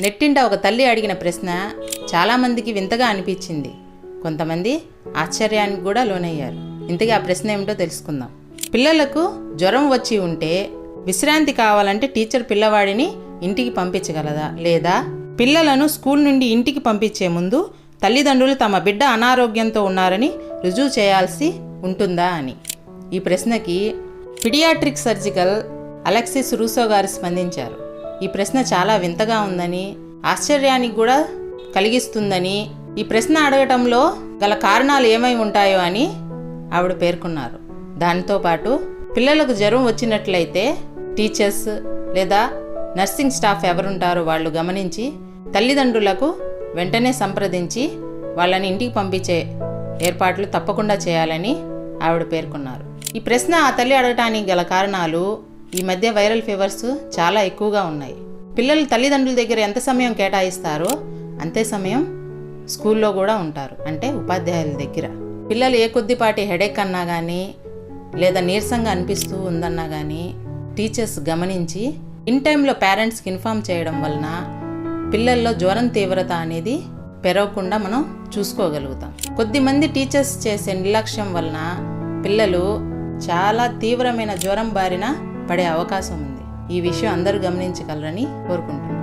నెట్టింట ఒక తల్లి అడిగిన ప్రశ్న చాలామందికి వింతగా అనిపించింది. కొంతమంది ఆశ్చర్యానికి కూడా లోనయ్యారు. ఇంతకీ ఆ ప్రశ్న ఏమిటో తెలుసుకుందాం. పిల్లలకు జ్వరం వచ్చి ఉంటే విశ్రాంతి కావాలంటే టీచర్ పిల్లవాడిని ఇంటికి పంపించగలదా? లేదా పిల్లలను స్కూల్ నుండి ఇంటికి పంపించే ముందు తల్లిదండ్రులు తమ బిడ్డ అనారోగ్యంతో ఉన్నారని రుజువు చేయాల్సి ఉంటుందా అని? ఈ ప్రశ్నకి పిడియాట్రిక్ సర్జికల్ అలెక్సిస్ రూసో గారు స్పందించారు. ఈ ప్రశ్న చాలా వింతగా ఉందని ఆశ్చర్యానికి కూడా కలిగిస్తుందని ఈ ప్రశ్న అడగటంలో గల కారణాలు ఏమై ఉంటాయో అని ఆవిడ పేర్కొన్నారు. దానితో పాటు పిల్లలకు జ్వరం వచ్చినట్లయితే టీచర్స్ లేదా నర్సింగ్ స్టాఫ్ ఎవరుంటారో వాళ్ళు గమనించి తల్లిదండ్రులకు వెంటనే సంప్రదించి వాళ్ళని ఇంటికి పంపించే ఏర్పాట్లు తప్పకుండా చేయాలని ఆవిడ పేర్కొన్నారు. ఈ ప్రశ్న ఆ తల్లి అడగటానికి గల కారణాలు ఈ మధ్య వైరల్ ఫీవర్స్ చాలా ఎక్కువగా ఉన్నాయి. పిల్లలు తల్లిదండ్రుల దగ్గర ఎంత సమయం కేటాయిస్తారో అంతే సమయం స్కూల్లో కూడా ఉంటారు. అంటే ఉపాధ్యాయుల దగ్గర. పిల్లలు ఏ కొద్దిపాటి హెడేక్ అన్నా కానీ లేదా నీరసంగా అనిపిస్తూ ఉందన్నా కానీ టీచర్స్ గమనించి ఇన్ టైంలో పేరెంట్స్కి ఇన్ఫామ్ చేయడం వలన పిల్లల్లో జ్వరం తీవ్రత అనేది పెరగకుండా మనం చూసుకోగలుగుతాం. కొద్దిమంది టీచర్స్ చేసే నిర్లక్ష్యం వలన పిల్లలు చాలా తీవ్రమైన జ్వరం బారిన పడే అవకాశం ఉంది. ఈ విషయం అందరూ గమనించగలరని కోరుకుంటున్నాను.